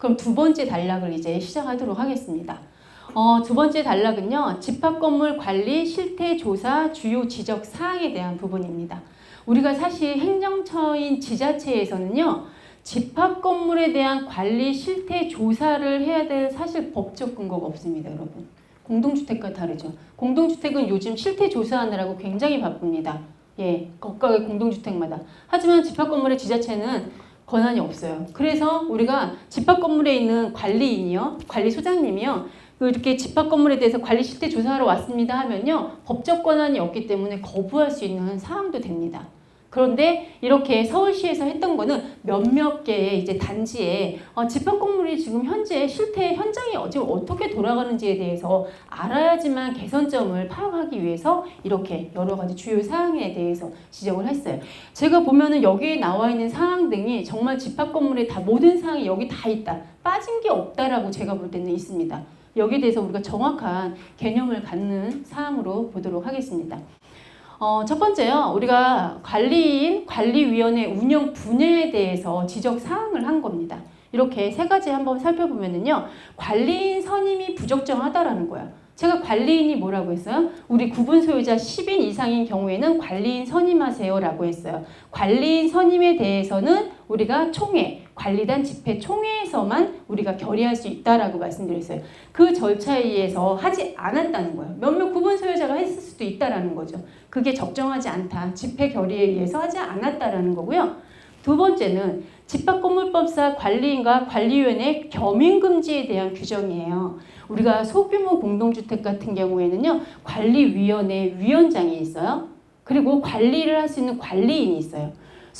그럼 두 번째 단락을 이제 시작하도록 하겠습니다. 어, 두 번째 단락은요, 집합건물 관리 실태 조사 주요 지적 사항에 대한 부분입니다. 우리가 사실 행정처인 지자체에서는요, 집합 건물에 대한 관리 실태 조사를 해야 될 사실 법적 근거가 없습니다, 여러분. 공동주택과 다르죠. 공동주택은 요즘 실태 조사하느라고 굉장히 바쁩니다. 예, 각각의 공동주택마다. 하지만 집합 건물의 지자체는 권한이 없어요. 그래서 우리가 집합 건물에 있는 관리인이요, 관리 소장님이요, 그 이렇게 집합 건물에 대해서 관리 실태 조사하러 왔습니다 하면요, 법적 권한이 없기 때문에 거부할 수 있는 사항도 됩니다. 그런데 이렇게 서울시에서 했던 거는 몇몇 개의 이제 단지에 어, 집합 건물이 지금 현재 실태 현장이 지금 어떻게 돌아가는지에 대해서 알아야지만 개선점을 파악하기 위해서 이렇게 여러 가지 주요 사항에 대해서 지적을 했어요. 제가 보면은 여기에 나와 있는 사항 등이 정말 집합 건물에 다 모든 사항이 여기 다 있다. 빠진 게 없다라고 제가 볼 때는 있습니다. 여기에 대해서 우리가 정확한 개념을 갖는 사항으로 보도록 하겠습니다. 어, 첫 번째요. 우리가 관리인, 관리위원회 운영 분야에 대해서 지적 사항을 한 겁니다. 이렇게 세 가지 한번 살펴보면은요. 관리인 선임이 부적정하다라는 거야. 제가 관리인이 뭐라고 했어요? 우리 구분 소유자 10인 이상인 경우에는 관리인 선임하세요라고 했어요. 관리인 선임에 대해서는 우리가 총회, 관리단 집회 총회에서만 우리가 결의할 수 있다라고 말씀드렸어요. 그 절차에 의해서 하지 않았다는 거예요. 몇몇 구분 소유자가 했을 수도 있다라는 거죠. 그게 적정하지 않다. 집회 결의에 의해서 하지 않았다라는 거고요. 두 번째는 집합건물법사 관리인과 관리위원회 겸임금지에 대한 규정이에요. 우리가 소규모 공동주택 같은 경우에는요, 관리위원회 위원장이 있어요. 그리고 관리를 할 수 있는 관리인이 있어요.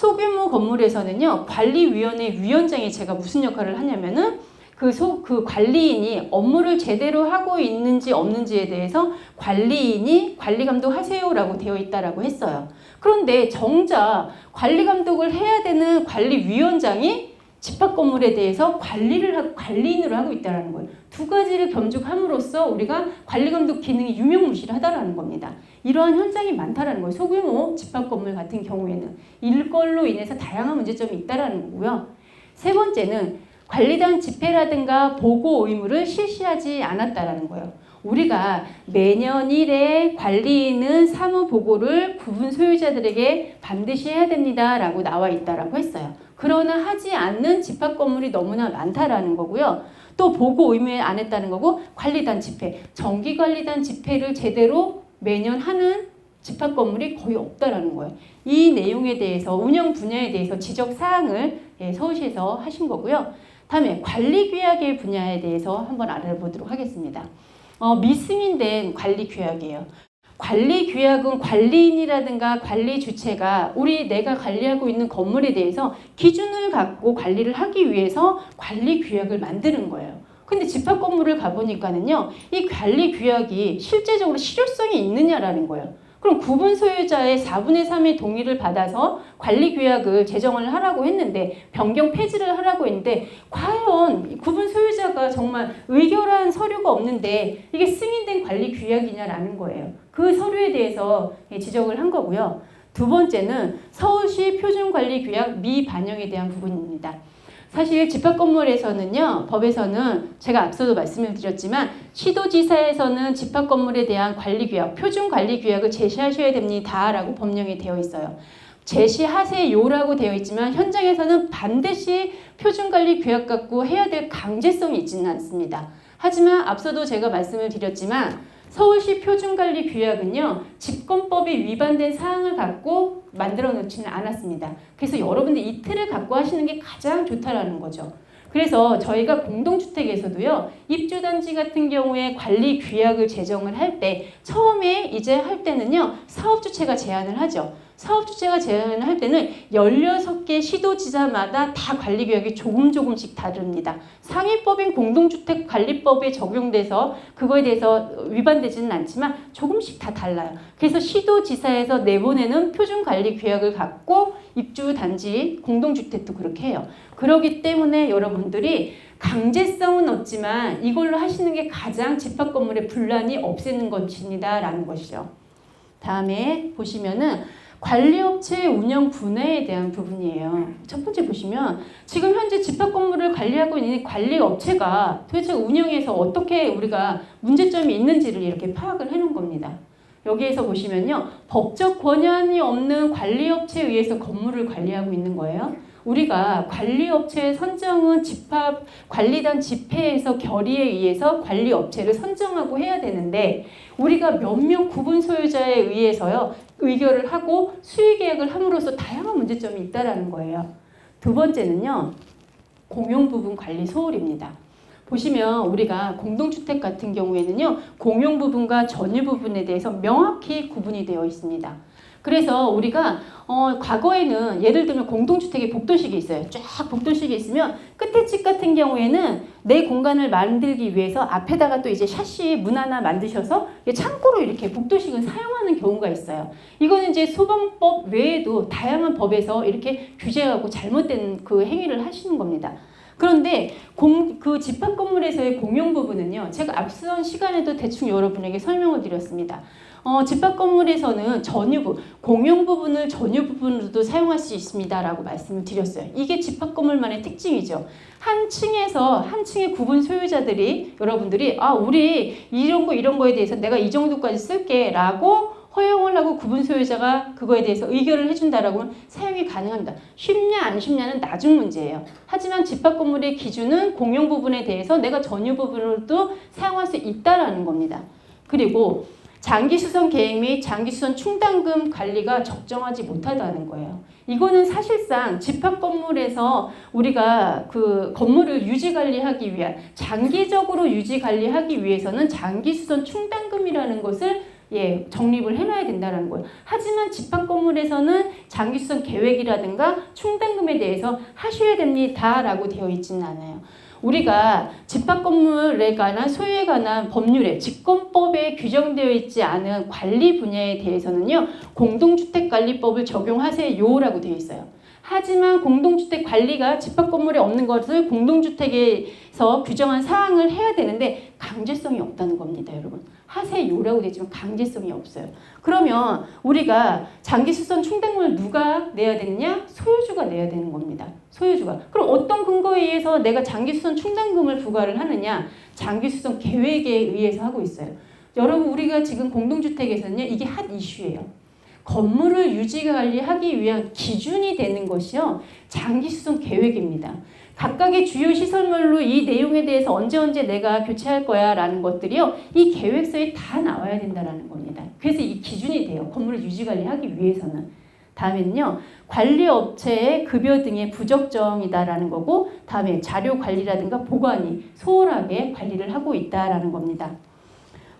소규모 건물에서는요, 관리위원회 위원장이 제가 무슨 역할을 하냐면은 그, 소, 그 관리인이 업무를 제대로 하고 있는지 없는지에 대해서 관리인이 관리 감독하세요라고 되어 있다라고 했어요. 그런데 정작 관리 감독을 해야 되는 관리위원장이 집합 건물에 대해서 관리를 하고 관리인으로 하고 있다라는 거예요. 두 가지를 겸축함으로써 우리가 관리 감독 기능이 유명무실하다라는 겁니다. 이러한 현상이 많다라는 거예요. 소규모 집합 건물 같은 경우에는 일걸로 인해서 다양한 문제점이 있다라는 거고요. 세 번째는 관리단 집회라든가 보고 의무를 실시하지 않았다라는 거예요. 우리가 매년 1회 관리인은 사무 보고를 구분 소유자들에게 반드시 해야 됩니다라고 나와 있다라고 했어요. 그러나 하지 않는 집합 건물이 너무나 많다라는 거고요. 또 보고 의무에 안 했다는 거고 관리단 집회, 정기 관리단 집회를 제대로 매년 하는 집합 건물이 거의 없다라는 거예요. 이 내용에 대해서 운영 분야에 대해서 지적 사항을 예, 서울시에서 하신 거고요. 다음에 관리 규약의 분야에 대해서 한번 알아보도록 하겠습니다. 어, 미승인된 관리 규약이에요. 관리 규약은 관리인이라든가 관리 주체가 우리 내가 관리하고 있는 건물에 대해서 기준을 갖고 관리를 하기 위해서 관리 규약을 만드는 거예요. 근데 집합 건물을 가보니까는요, 이 관리 규약이 실제적으로 실효성이 있느냐라는 거예요. 그럼 구분 소유자의 4분의 3의 동의를 받아서 관리 규약을 제정을 하라고 했는데 변경 폐지를 하라고 했는데 과연 구분 소유자가 정말 의결한 서류가 없는데 이게 승인된 관리 규약이냐라는 거예요. 그 서류에 대해서 지적을 한 거고요. 두 번째는 서울시 표준관리규약 미반영에 대한 부분입니다. 사실 집합 건물에서는요, 법에서는 제가 앞서도 말씀을 드렸지만 시도지사에서는 집합 건물에 대한 관리 규약, 표준 관리 규약을 제시하셔야 됩니다라고 법령에 되어 있어요. 제시하세요라고 되어 있지만 현장에서는 반드시 표준 관리 규약 갖고 해야 될 강제성이 있지는 않습니다. 하지만 앞서도 제가 말씀을 드렸지만 서울시 표준관리 규약은요 집권법이 위반된 사항을 갖고 만들어 놓지는 않았습니다. 그래서 여러분들 이 틀을 갖고 하시는 게 가장 좋다라는 거죠. 그래서 저희가 공동주택에서도요 입주단지 같은 경우에 관리 규약을 제정을 할 때 처음에 이제 할 때는요 사업주체가 제안을 하죠. 사업주체가 제안을 할 때는 16개 시도지사마다 다 관리 규약이 조금 조금씩 다릅니다. 상위법인 공동주택관리법에 적용돼서 그거에 대해서 위반되지는 않지만 조금씩 다 달라요. 그래서 시도지사에서 내보내는 표준 관리 규약을 갖고 입주단지 공동주택도 그렇게 해요. 그렇기 때문에 여러분들이 강제성은 없지만 이걸로 하시는 게 가장 집합 건물의 분란이 없애는 것입니다라는 것이죠. 다음에 보시면은 관리업체 운영 분해에 대한 부분이에요. 첫 번째 보시면 지금 현재 집합 건물을 관리하고 있는 관리업체가 도대체 운영에서 어떻게 우리가 문제점이 있는지를 이렇게 파악을 해놓은 겁니다. 여기에서 보시면요. 법적 권한이 없는 관리업체에 의해서 건물을 관리하고 있는 거예요. 우리가 관리업체 선정은 집합 관리단 집회에서 결의에 의해서 관리업체를 선정하고 해야 되는데 우리가 몇몇 구분 소유자에 의해서요 의결을 하고 수의 계약을 함으로써 다양한 문제점이 있다라는 거예요. 두 번째는요 공용 부분 관리 소홀입니다. 보시면 우리가 공동주택 같은 경우에는요 공용 부분과 전유 부분에 대해서 명확히 구분이 되어 있습니다. 그래서 우리가 어, 과거에는 예를 들면 공동주택에 복도식이 있어요. 쫙 복도식이 있으면 끝에 집 같은 경우에는 내 공간을 만들기 위해서 앞에다가 또 이제 샤시 문 하나 만드셔서 창고로 이렇게 복도식을 사용하는 경우가 있어요. 이거는 이제 소방법 외에도 다양한 법에서 이렇게 규제하고 잘못된 그 행위를 하시는 겁니다. 그런데 공, 그 집합 건물에서의 공용 부분은요, 제가 앞선 시간에도 대충 여러분에게 설명을 드렸습니다. 어, 집합 건물에서는 전유부, 공용 부분을 전유 부분으로도 사용할 수 있습니다라고 말씀을 드렸어요. 이게 집합 건물만의 특징이죠. 한 층에서 한 층의 구분 소유자들이 여러분들이 아 우리 이런 거 이런 거에 대해서 내가 이 정도까지 쓸게라고 허용을 하고 구분 소유자가 그거에 대해서 의결을 해준다라고 하면 사용이 가능합니다. 쉽냐 안 쉽냐는 나중 문제예요. 하지만 집합 건물의 기준은 공용 부분에 대해서 내가 전유 부분으로도 사용할 수 있다라는 겁니다. 그리고 장기 수선 계획 및 장기 수선 충당금 관리가 적정하지 못하다는 거예요. 이거는 사실상 집합 건물에서 우리가 그 건물을 유지 관리하기 위한 장기적으로 유지 관리하기 위해서는 장기 수선 충당금이라는 것을 예, 정립을 해놔야 된다는 거예요. 하지만 집합 건물에서는 장기 수선 계획이라든가 충당금에 대해서 하셔야 됩니다라고 되어 있지는 않아요. 우리가 집합 건물에 관한 소유에 관한 법률에 직권법에 규정되어 있지 않은 관리 분야에 대해서는요 공동주택관리법을 적용하세요라고 되어 있어요. 하지만 공동주택 관리가 집합 건물에 없는 것을 공동주택에서 규정한 사항을 해야 되는데 강제성이 없다는 겁니다, 여러분. 하세요라고 되지만 강제성이 없어요. 그러면 우리가 장기 수선 충당금을 누가 내야 되느냐? 소유주가 내야 되는 겁니다. 소유주가. 그럼 어떤 근거에 의해서 내가 장기 수선 충당금을 부과를 하느냐? 장기 수선 계획에 의해서 하고 있어요. 여러분 우리가 지금 공동주택에서는요 이게 핫 이슈예요. 건물을 유지 관리하기 위한 기준이 되는 것이요 장기 수선 계획입니다. 각각의 주요 시설물로 이 내용에 대해서 언제 언제 내가 교체할 거야라는 것들이요 이 계획서에 다 나와야 된다라는 겁니다. 그래서 이 기준이 돼요. 건물을 유지 관리하기 위해서는. 다음에는요 관리 업체의 급여 등의 부적정이다라는 거고 다음에 자료 관리라든가 보관이 소홀하게 관리를 하고 있다라는 겁니다.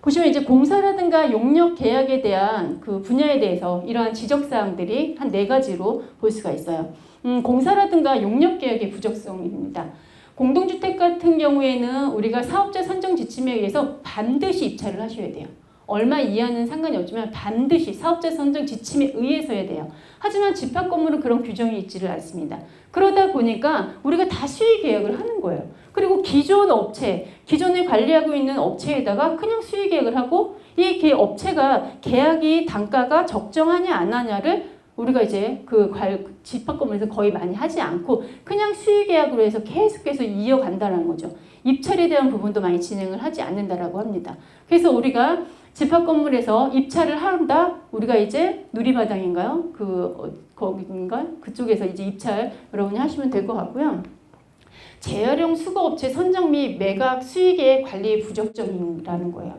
보시면 이제 공사라든가 용역 계약에 대한 그 분야에 대해서 이러한 지적 사항들이 한 네 가지로 볼 수가 있어요. 음, 공사라든가 용역 계약의 부적성입니다. 공동주택 같은 경우에는 우리가 사업자 선정 지침에 의해서 반드시 입찰을 하셔야 돼요. 얼마 이하는 상관이 없지만 반드시 사업자 선정 지침에 의해서 해야 돼요. 하지만 집합 건물은 그런 규정이 있지를 않습니다. 그러다 보니까 우리가 다 수의 계약을 하는 거예요. 그리고 기존 업체, 기존에 관리하고 있는 업체에다가 그냥 수의 계약을 하고 이 업체가 계약이 단가가 적정하냐 안 하냐를 우리가 이제 그 집합 건물에서 거의 많이 하지 않고 그냥 수의 계약으로 해서 계속해서 이어간다는 거죠. 입찰에 대한 부분도 많이 진행을 하지 않는다라고 합니다. 그래서 우리가 집합 건물에서 입찰을 한다. 우리가 이제 누리마당인가요? 그 어, 거기인가? 그쪽에서 이제 입찰 여러분이 하시면 될 것 같고요. 재활용 수거업체 선정 및 매각 수익의 관리 부적정이라는 거예요.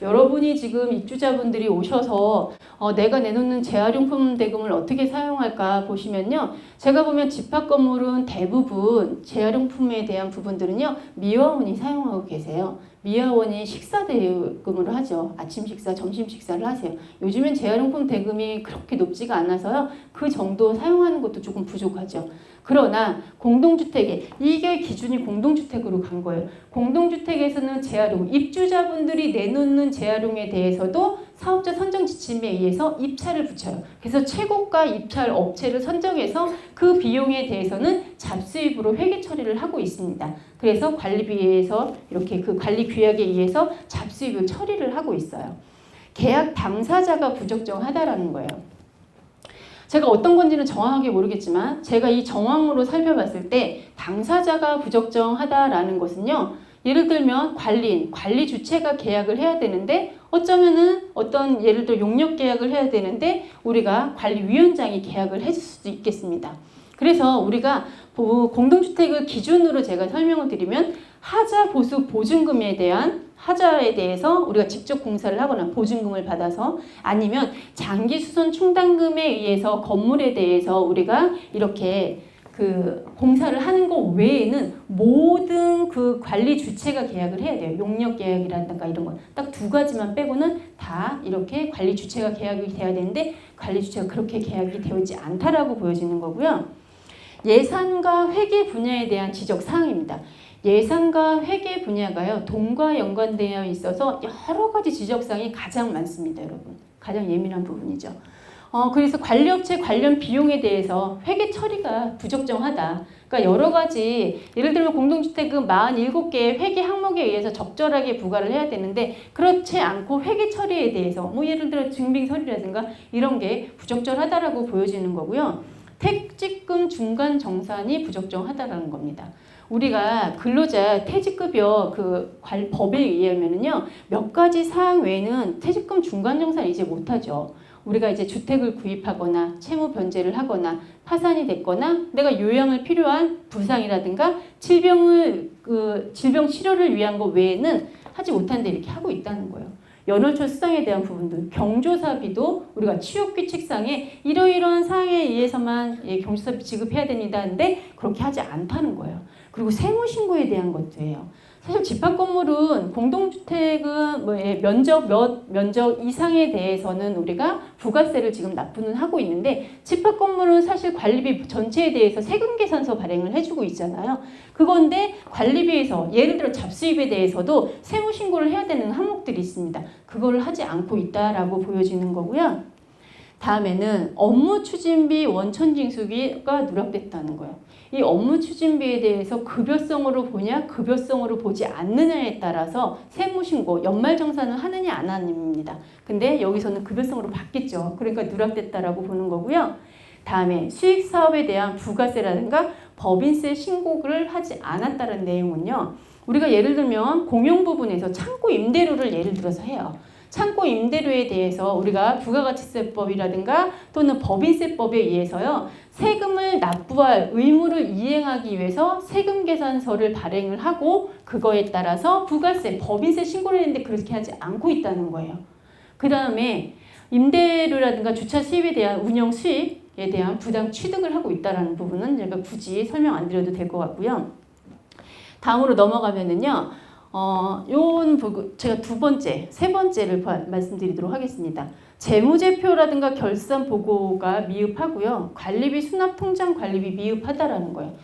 여러분이 지금 입주자분들이 오셔서 어, 내가 내놓는 재활용품 대금을 어떻게 사용할까 보시면요. 제가 보면 집합 건물은 대부분 재활용품에 대한 부분들은요. 미화원이 사용하고 계세요. 미화원이 식사 대금으로 하죠. 아침 식사, 점심 식사를 하세요. 요즘엔 재활용품 대금이 그렇게 높지가 않아서요. 그 정도 사용하는 것도 조금 부족하죠. 그러나 공동주택에 이게 기준이 공동주택으로 간 거예요. 공동주택에서는 재활용 입주자분들이 내놓는 재활용에 대해서도 사업자 선정 지침에 의해서 입찰을 붙여요. 그래서 최고가 입찰 업체를 선정해서 그 비용에 대해서는 잡수입으로 회계 처리를 하고 있습니다. 그래서 관리비에서 이렇게 그 관리 규약에 의해서 잡수입을 처리를 하고 있어요. 계약 당사자가 부적정하다라는 거예요. 제가 어떤 건지는 정확하게 모르겠지만 제가 이 정황으로 살펴봤을 때 당사자가 부적정하다라는 것은요. 예를 들면 관리인, 관리 주체가 계약을 해야 되는데 어쩌면은 어떤 예를 들어 용역 계약을 해야 되는데 우리가 관리위원장이 계약을 해줄 수도 있겠습니다. 그래서 우리가 보- 공동주택을 기준으로 제가 설명을 드리면 하자 보수 보증금에 대한 하자에 대해서 우리가 직접 공사를 하거나 보증금을 받아서 아니면 장기 수선 충당금에 의해서 건물에 대해서 우리가 이렇게 그 공사를 하는 것 외에는 모든 그 관리 주체가 계약을 해야 돼요. 용역 계약이라든가 이런 건 딱 두 가지만 빼고는 다 이렇게 관리 주체가 계약이 돼야 되는데 관리 주체가 그렇게 계약이 되어있지 않다라고 보여지는 거고요. 예산과 회계 분야에 대한 지적 사항입니다. 예산과 회계 분야가요 돈과 연관되어 있어서 여러 가지 지적사항이 가장 많습니다, 여러분. 가장 예민한 부분이죠. 어, 그래서 관리업체 관련 비용에 대해서 회계 처리가 부적정하다. 그러니까 여러 가지 예를 들면 공동주택은 47개의 회계 항목에 의해서 적절하게 부과를 해야 되는데 그렇지 않고 회계 처리에 대해서 뭐 예를 들어 증빙 서류라든가 이런 게 부적절하다라고 보여지는 거고요. 퇴직금 중간 정산이 부적정하다라는 겁니다. 우리가 근로자 퇴직급여 그 관- 법에 의하면은요 몇 가지 사항 외에는 퇴직금 중간 정산 이제 못하죠. 우리가 이제 주택을 구입하거나 채무 변제를 하거나 파산이 됐거나 내가 요양을 필요한 부상이라든가 질병을 그 질병 치료를 위한 것 외에는 하지 못한데 이렇게 하고 있다는 거예요. 연월초 수당에 대한 부분들, 경조사비도 우리가 취업규칙상에 이러이러한 사항에 의해서만 예, 경조사비 지급해야 됩니다. 근데 그렇게 하지 않다는 거예요. 그리고 세무신고에 대한 것도예요. 사실 집합 건물은 공동주택은 뭐 예, 면적 몇 면적 이상에 대해서는 우리가 부가세를 지금 납부는 하고 있는데 집합 건물은 사실 관리비 전체에 대해서 세금 계산서 발행을 해주고 있잖아요. 그건데 관리비에서 예를 들어 잡수입에 대해서도 세무 신고를 해야 되는 항목들이 있습니다. 그거를 하지 않고 있다라고 보여지는 거고요. 다음에는 업무 추진비 원천 징수비가 누락됐다는 거예요. 이 업무 추진비에 대해서 급여성으로 보냐, 급여성으로 보지 않느냐에 따라서 세무신고, 연말정산을 하느냐 안 하느냐입니다. 근데 여기서는 급여성으로 받겠죠. 그러니까 누락됐다라고 보는 거고요. 다음에 수익 사업에 대한 부가세라든가 법인세 신고를 하지 않았다는 내용은요. 우리가 예를 들면 공용 부분에서 창고 임대료를 예를 들어서 해요. 창고 임대료에 대해서 우리가 부가가치세법이라든가 또는 법인세법에 의해서요 세금을 납부할 의무를 이행하기 위해서 세금 계산서를 발행을 하고 그거에 따라서 부가세, 법인세 신고를 했는데 그렇게 하지 않고 있다는 거예요. 그 다음에 임대료라든가 주차 수입에 대한 운영 수익에 대한 부당 취득을 하고 있다라는 부분은 제가 굳이 설명 안 드려도 될 것 같고요. 다음으로 넘어가면은요. 어, 요건 제가 두 번째, 세 번째를 봐- 말씀드리도록 하겠습니다. 재무제표라든가 결산 보고가 미흡하고요. 관리비 수납 통장 관리비 미흡하다라는 거예요.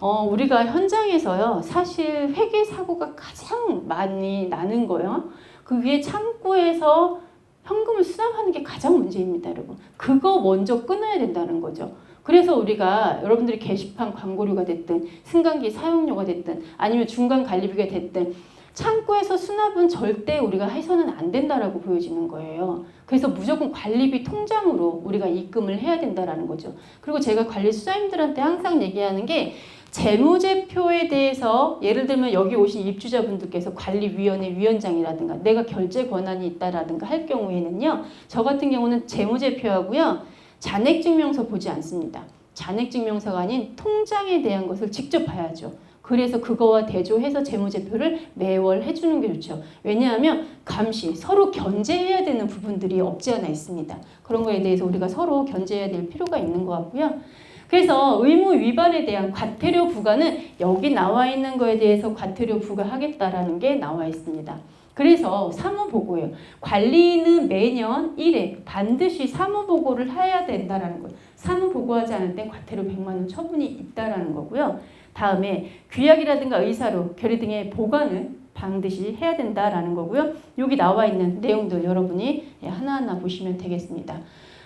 어, 우리가 현장에서요. 사실 회계 사고가 가장 많이 나는 거예요. 그게 창고에서 현금을 수납하는 게 가장 문제입니다, 여러분. 그거 먼저 끊어야 된다는 거죠. 그래서 우리가 여러분들이 게시판 광고료가 됐든 승강기 사용료가 됐든 아니면 중간 관리비가 됐든 창고에서 수납은 절대 우리가 해서는 안 된다라고 보여지는 거예요. 그래서 무조건 관리비 통장으로 우리가 입금을 해야 된다라는 거죠. 그리고 제가 관리 수사님들한테 항상 얘기하는 게 재무제표에 대해서 예를 들면 여기 오신 입주자분들께서 관리위원회 위원장이라든가 내가 결제 권한이 있다라든가 할 경우에는요. 저 같은 경우는 재무제표하고요. 잔액증명서 보지 않습니다. 잔액증명서가 아닌 통장에 대한 것을 직접 봐야죠. 그래서 그거와 대조해서 재무제표를 매월 해주는 게 좋죠. 왜냐하면 감시, 서로 견제해야 되는 부분들이 없지 않아 있습니다. 그런 거에 대해서 우리가 서로 견제해야 될 필요가 있는 것 같고요. 그래서 의무 위반에 대한 과태료 부과는 여기 나와 있는 거에 대해서 과태료 부과하겠다라는 게 나와 있습니다. 그래서 사무보고예요. 관리는 매년 1회 반드시 사무보고를 해야 된다라는 거예요. 사무보고하지 않을 때 과태료 100만 원 처분이 있다라는 거고요. 다음에 규약이라든가 의사로 결의 등의 보관을 반드시 해야 된다라는 거고요. 여기 나와 있는 내용들 여러분이 예, 하나하나 보시면 되겠습니다.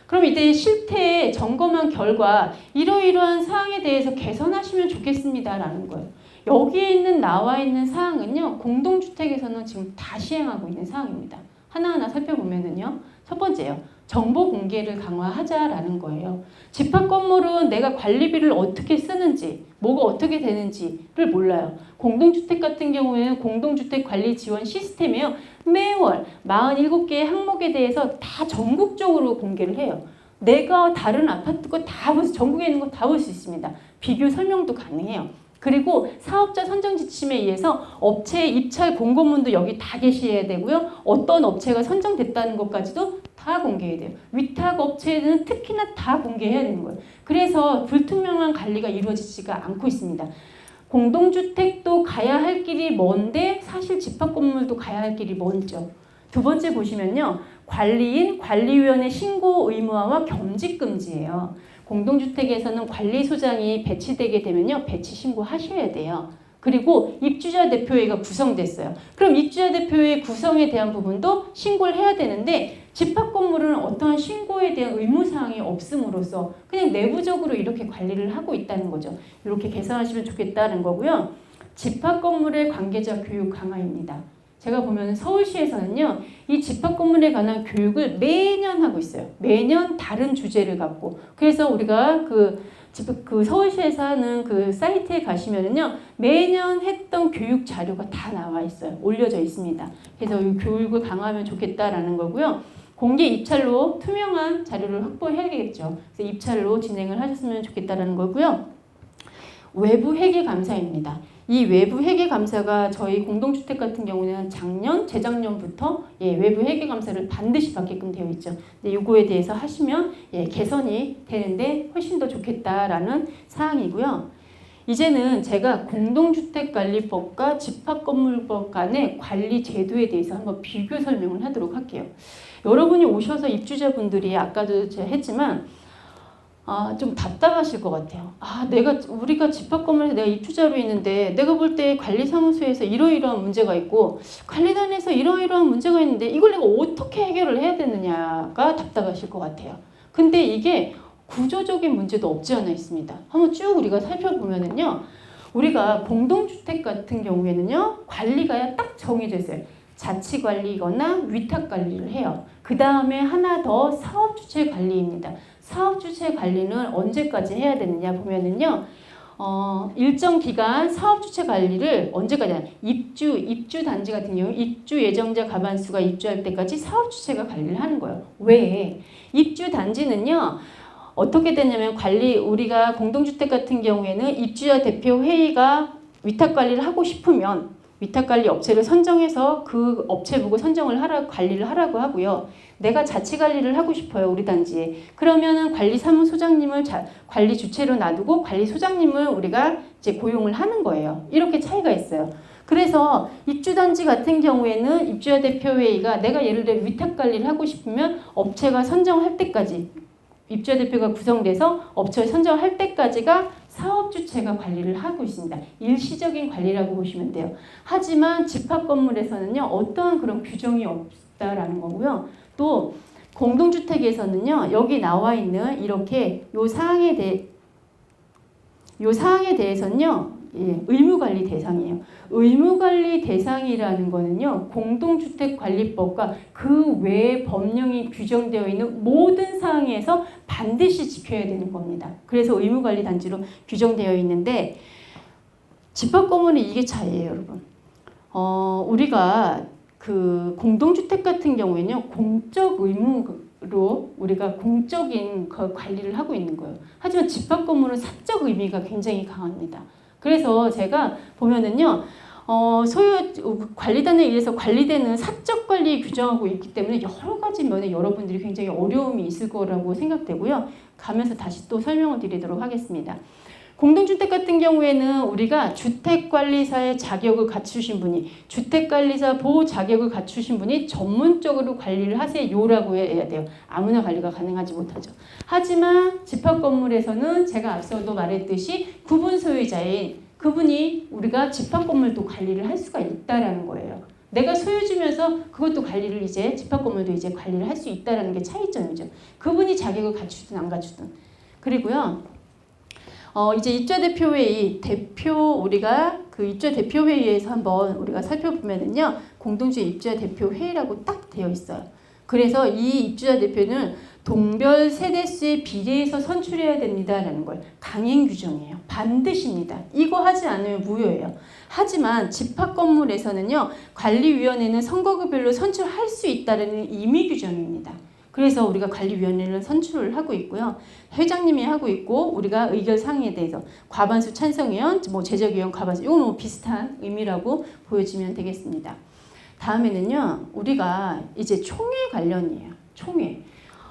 그럼 이때 실태 점검한 결과 이러이러한 사항에 대해서 개선하시면 좋겠습니다라는 거예요. 여기에 있는 나와 있는 사항은요 공동주택에서는 지금 다 시행하고 있는 사항입니다. 하나하나 살펴보면은요 첫 번째요 정보 공개를 강화하자라는 거예요. 집합 건물은 내가 관리비를 어떻게 쓰는지, 뭐가 어떻게 되는지를 몰라요. 공동주택 같은 경우에는 공동주택 관리 지원 시스템이요. 매월 47개의 항목에 대해서 다 전국적으로 공개를 해요. 내가 다른 아파트 거다볼 수, 전국에 있는 거 다 볼 수 있습니다. 비교 설명도 가능해요. 그리고 사업자 선정 지침에 의해서 업체 입찰 공고문도 여기 다 게시해야 되고요. 어떤 업체가 선정됐다는 것까지도 다 공개해야 돼요. 위탁 업체는 특히나 다 공개해야 되는 거예요. 그래서 불투명한 관리가 이루어지지가 않고 있습니다. 공동주택도 가야 할 길이 먼데 사실 집합 건물도 가야 할 길이 먼죠. 두 번째 보시면요. 관리인 관리위원회 신고 의무화와 겸직 금지예요. 공동주택에서는 관리소장이 배치되게 되면요. 배치 신고하셔야 돼요. 그리고 입주자 대표회가 구성됐어요. 그럼 입주자 대표회 구성에 대한 부분도 신고를 해야 되는데 집합 건물은 어떠한 신고에 대한 의무 사항이 없음으로써 그냥 내부적으로 이렇게 관리를 하고 있다는 거죠. 이렇게 개선하시면 좋겠다는 거고요. 집합 건물의 관계자 교육 강화입니다. 제가 보면 서울시에서는요, 이 집합 건물에 관한 교육을 매년 하고 있어요. 매년 다른 주제를 갖고. 그래서 우리가 그, 집- 그 서울시에서 하는 그 사이트에 가시면은요, 매년 했던 교육 자료가 다 나와 있어요. 올려져 있습니다. 그래서 이 교육을 강화하면 좋겠다라는 거고요. 공개 입찰로 투명한 자료를 확보해야겠죠. 그래서 입찰로 진행을 하셨으면 좋겠다라는 거고요. 외부 회계 감사입니다. 이 외부 회계 감사가 저희 공동주택 같은 경우는 작년, 재작년부터 예, 외부 회계 감사를 반드시 받게끔 되어 있죠. 근데 요거에 대해서 하시면 예, 개선이 되는데 훨씬 더 좋겠다라는 사항이고요. 이제는 제가 공동주택관리법과 집합건물법 간의 관리 제도에 대해서 한번 비교 설명을 하도록 할게요. 여러분이 오셔서 입주자분들이 아까도 제가 했지만 아, 좀 답답하실 것 같아요. 아, 내가 우리가 집합건물에서 내가 입주자로 있는데 내가 볼 때 관리사무소에서 이러이러한 문제가 있고 관리단에서 이러이러한 문제가 있는데 이걸 내가 어떻게 해결을 해야 되느냐가 답답하실 것 같아요. 근데 이게 구조적인 문제도 없지 않아 있습니다. 한번 쭉 우리가 살펴보면은요. 우리가 공동주택 같은 경우에는요. 관리가 딱 정해져 있어요. 자치 관리거나 위탁 관리를 해요. 그 다음에 하나 더 사업 주체 관리입니다. 사업 주체 관리는 언제까지 해야 되느냐 보면은요. 어, 일정 기간 사업 주체 관리를 언제까지 하냐. 입주, 입주 단지 같은 경우 입주 예정자 가반수가 입주할 때까지 사업 주체가 관리를 하는 거예요. 왜? 입주 단지는요. 어떻게 되냐면 관리 우리가 공동주택 같은 경우에는 입주자 대표 회의가 위탁 관리를 하고 싶으면 위탁 관리 업체를 선정해서 그 업체 보고 선정을 하라 관리를 하라고 하고요. 내가 자치 관리를 하고 싶어요 우리 단지에 그러면은 관리 사무소장님을 자, 관리 주체로 놔두고 관리 소장님을 우리가 이제 고용을 하는 거예요. 이렇게 차이가 있어요. 그래서 입주 단지 같은 경우에는 입주자 대표 회의가 내가 예를 들어 위탁 관리를 하고 싶으면 업체가 선정할 때까지 입주자 대표가 구성돼서 업체를 선정할 때까지가 사업 주체가 관리를 하고 있습니다. 일시적인 관리라고 보시면 돼요. 하지만 집합 건물에서는요 어떠한 그런 규정이 없다라는 거고요. 또 공동주택에서는요 여기 나와 있는 이렇게 요 사항에 대해 요 사항에 대해서는요 예, 의무관리 대상이에요. 의무관리 대상이라는 거는요 공동주택관리법과 그외 법령이 규정되어 있는 모든 사항에서 반드시 지켜야 되는 겁니다. 그래서 의무관리 단지로 규정되어 있는데 집합 건물은 이게 차이예요, 여러분. 어, 우리가 그 공동주택 같은 경우에는요 공적 의무 로 우리가 공적인 그 관리를 하고 있는 거예요. 하지만 집합 건물은 사적 의미가 굉장히 강합니다. 그래서 제가 보면은요. 어, 소유 관리단에 의해서 관리되는 사적 관리 규정하고 있기 때문에 여러 가지 면에 여러분들이 굉장히 어려움이 있을 거라고 생각되고요. 가면서 다시 또 설명을 드리도록 하겠습니다. 공동주택 같은 경우에는 우리가 주택관리사의 자격을 갖추신 분이 주택관리사 보호 자격을 갖추신 분이 전문적으로 관리를 하세요라고 해야 돼요. 아무나 관리가 가능하지 못하죠. 하지만 집합 건물에서는 제가 앞서도 말했듯이 구분 소유자인 그분이 우리가 집합 건물도 관리를 할 수가 있다라는 거예요. 내가 소유주면서 그것도 관리를 이제 집합 건물도 이제 관리를 할 수 있다라는 게 차이점이죠. 그분이 자격을 갖추든 안 갖추든. 그리고요. 어 이제 입자 대표 회의 대표 우리가 그 입자 대표 회의에서 한번 우리가 살펴보면은요. 공동주의 입자 대표 회의라고 딱 되어 있어요. 그래서 이 입주자 대표는 동별 세대수에 비례해서 선출해야 된다라는 걸 강행 규정이에요. 반드시입니다. 이거 하지 않으면 무효예요. 하지만 집합 건물에서는요 관리위원회는 선거구별로 선출할 수 있다는 임의 규정입니다. 그래서 우리가 관리위원회를 선출을 하고 있고요. 회장님이 하고 있고 우리가 의결 사항에 대해서 과반수 찬성위원, 뭐 제적위원 과반수 이거 뭐 비슷한 의미라고 보여지면 되겠습니다. 다음에는요 우리가 이제 총회 관련이에요. 총회.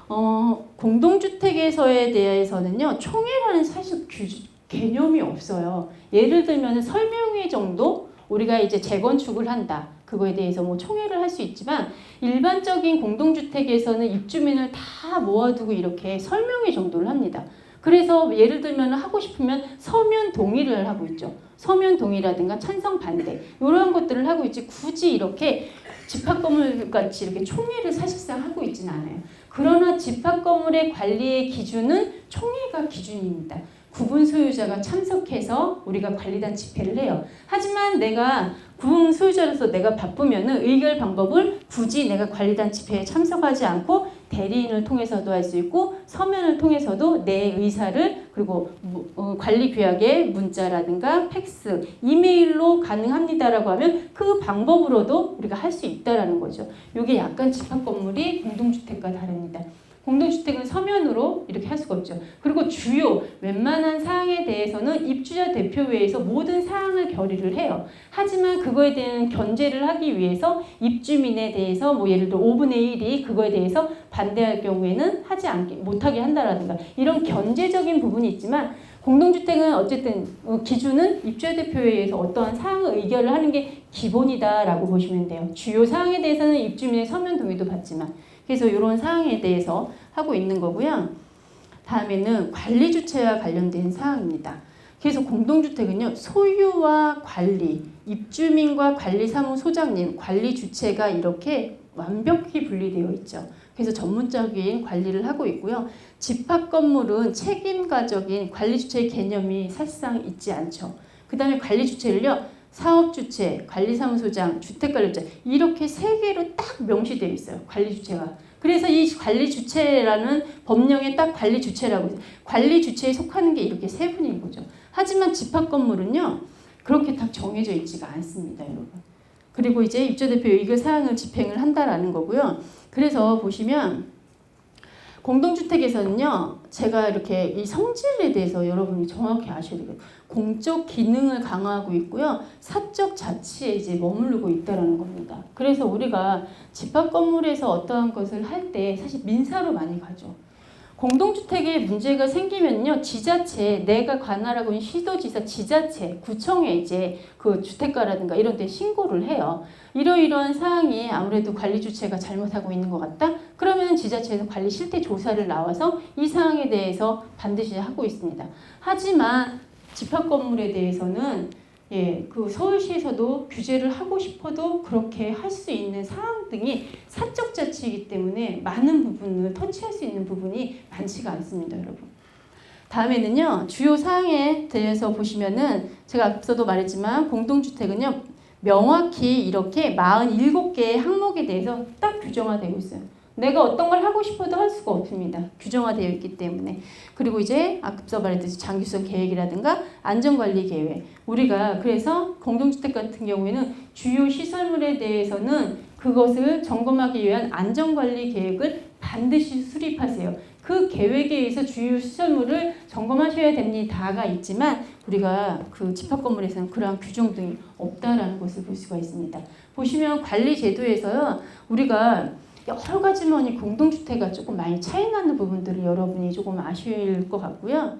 어, 공동주택에서에 대해서는요 총회라는 사실 규, 개념이 없어요. 예를 들면 설명회 정도 우리가 이제 재건축을 한다. 그거에 대해서 뭐 총회를 할 수 있지만 일반적인 공동주택에서는 입주민을 다 모아두고 이렇게 설명회 정도를 합니다. 그래서 예를 들면 하고 싶으면 서면 동의를 하고 있죠. 서면 동의라든가 찬성 반대 이런 것들을 하고 있지 굳이 이렇게 집합 건물 같이 이렇게 총회를 사실상 하고 있지는 않아요. 그러나 집합 건물의 관리의 기준은 총회가 기준입니다. 구분 소유자가 참석해서 우리가 관리단 집회를 해요. 하지만 내가 구분 소유자로서 내가 바쁘면은 의결 방법을 굳이 내가 관리단 집회에 참석하지 않고 대리인을 통해서도 할 수 있고 서면을 통해서도 내 의사를 그리고 무- 어, 관리 규약의 문자라든가 팩스, 이메일로 가능합니다라고 하면 그 방법으로도 우리가 할 수 있다라는 거죠. 이게 약간 집합 건물이 공동주택과 다릅니다. 공동주택은 서면으로 이렇게 할 수가 없죠. 그리고 주요 웬만한 사항에 대해서는 입주자 대표회에서 모든 사항을 결의를 해요. 하지만 그거에 대한 견제를 하기 위해서 입주민에 대해서 뭐 예를 들어 5분의 1이 그거에 대해서 반대할 경우에는 하지 않게 못하게 한다라든가 이런 견제적인 부분이 있지만 공동주택은 어쨌든 어, 기준은 입주자 대표회에서 어떠한 사항을 의결을 하는 게 기본이다라고 보시면 돼요. 주요 사항에 대해서는 입주민의 서면 동의도 받지만 그래서 이런 사항에 대해서 하고 있는 거고요. 다음에는 관리 주체와 관련된 사항입니다. 그래서 공동주택은요 소유와 관리, 입주민과 관리사무소장님, 관리 주체가 이렇게 완벽히 분리되어 있죠. 그래서 전문적인 관리를 하고 있고요. 집합 건물은 책임가적인 관리 주체의 개념이 사실상 있지 않죠. 그 다음에 관리 주체를요 사업 주체, 관리사무소장, 주택관리자 이렇게 세 개로 딱 명시되어 있어요. 관리 주체가. 그래서 이 관리 주체라는 법령에 딱 관리 주체라고 있어요. 관리 주체에 속하는 게 이렇게 세 분인 거죠. 하지만 집합 건물은요 그렇게 딱 정해져 있지가 않습니다, 여러분. 그리고 이제 입주대표 의결 사항을 집행을 한다라는 거고요. 그래서 보시면 공동주택에서는요, 제가 이렇게 이 성질에 대해서 여러분이 정확히 아셔야 되겠어요. 공적 기능을 강화하고 있고요. 사적 자치에 이제 머무르고 있다라는 겁니다. 그래서 우리가 집합 건물에서 어떠한 것을 할 때 사실 민사로 많이 가죠. 공동주택에 문제가 생기면요, 지자체, 내가 관할하고 있는 시도지사, 지자체, 구청에 이제 그 주택가라든가 이런 데 신고를 해요. 이러이러한 사항이 아무래도 관리 주체가 잘못하고 있는 것 같다? 그러면 지자체에서 관리 실태 조사를 나와서 이 사항에 대해서 반드시 하고 있습니다. 하지만 집합 건물에 대해서는 예, 그 서울시에서도 규제를 하고 싶어도 그렇게 할 수 있는 사항 등이 사적 자치이기 때문에 많은 부분을 터치할 수 있는 부분이 많지가 않습니다, 여러분. 다음에는요, 주요 사항에 대해서 보시면은 제가 앞서도 말했지만 공동주택은요, 명확히 이렇게 47개의 항목에 대해서 딱 규정화되고 있어요. 내가 어떤 걸 하고 싶어도 할 수가 없습니다. 규정화되어 있기 때문에. 그리고 이제 앞서 말했듯이 장기성 계획이라든가 안전관리 계획. 우리가 그래서 공동주택 같은 경우에는 주요 시설물에 대해서는 그것을 점검하기 위한 안전관리 계획을 반드시 수립하세요. 그 계획에 의해서 주요 시설물을 점검하셔야 됩니다가 있지만 우리가 그 집합 건물에서는 그러한 규정 등이 없다라는 것을 볼 수가 있습니다. 보시면 관리 제도에서요 우리가 여러 가지만이 공동주택과 조금 많이 차이 나는 부분들을 여러분이 조금 아실 것 같고요.